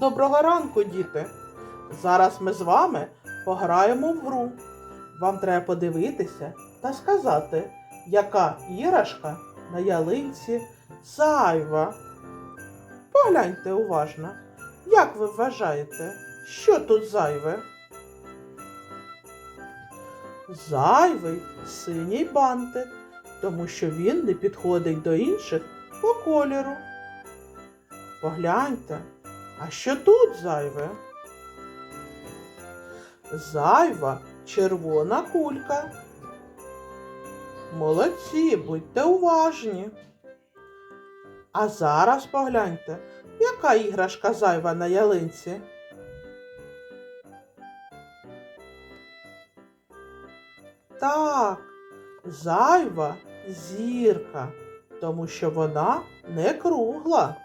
Доброго ранку, діти! Зараз ми з вами пограємо в гру. Вам треба подивитися та сказати, яка іграшка на ялинці зайва. Погляньте уважно, як ви вважаєте, що тут зайве? Зайвий синій бантик, тому що він не підходить до інших по кольору. Погляньте, а що тут зайве? Зайва червона кулька. Молодці, будьте уважні. А зараз погляньте, яка іграшка зайва на ялинці? Так, зайва зірка, тому що вона не кругла.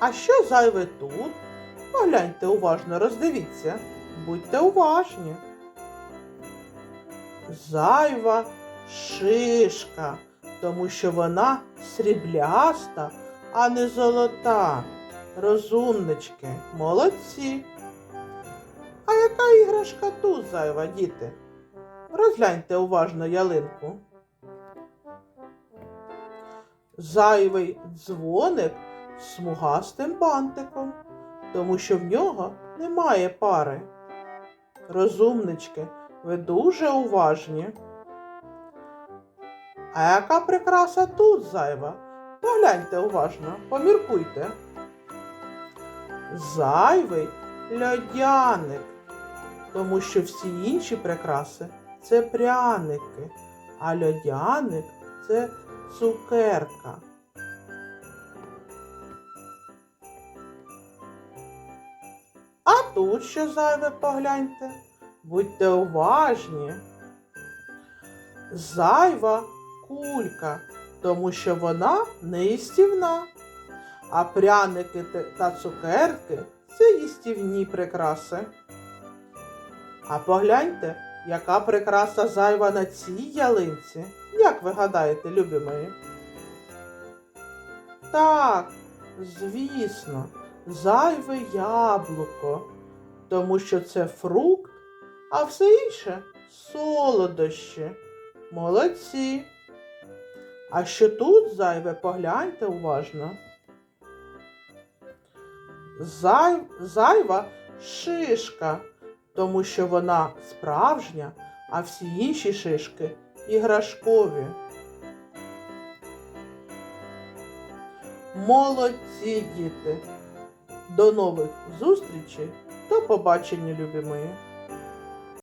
А що зайве тут? Погляньте уважно, роздивіться. Будьте уважні. Зайва шишка, тому що вона срібляста, а не золота. Розумнички, молодці. А яка іграшка тут зайва, діти? Розгляньте уважно ялинку. Зайвий дзвоник смугастим бантиком, тому що в нього немає пари. Розумнички, ви дуже уважні. А яка прикраса тут зайва? Погляньте уважно, поміркуйте. Зайвий льодяник, тому що всі інші прикраси це пряники, а льодяник це цукерка. Тут що зайве погляньте. Будьте уважні. Зайва кулька, тому що вона не їстівна. А пряники та цукерки це їстівні прикраси. А погляньте, яка прикраса зайва на цій ялинці. Як ви гадаєте, любі мої? Так, звісно, зайве яблуко, тому що це фрукт, а все інше солодощі. Молодці. А що тут зайве, погляньте уважно. Зай... Зайва шишка, тому що вона справжня, а всі інші шишки іграшкові. Молодці, діти! До нових зустрічей, до побачення, любі мої!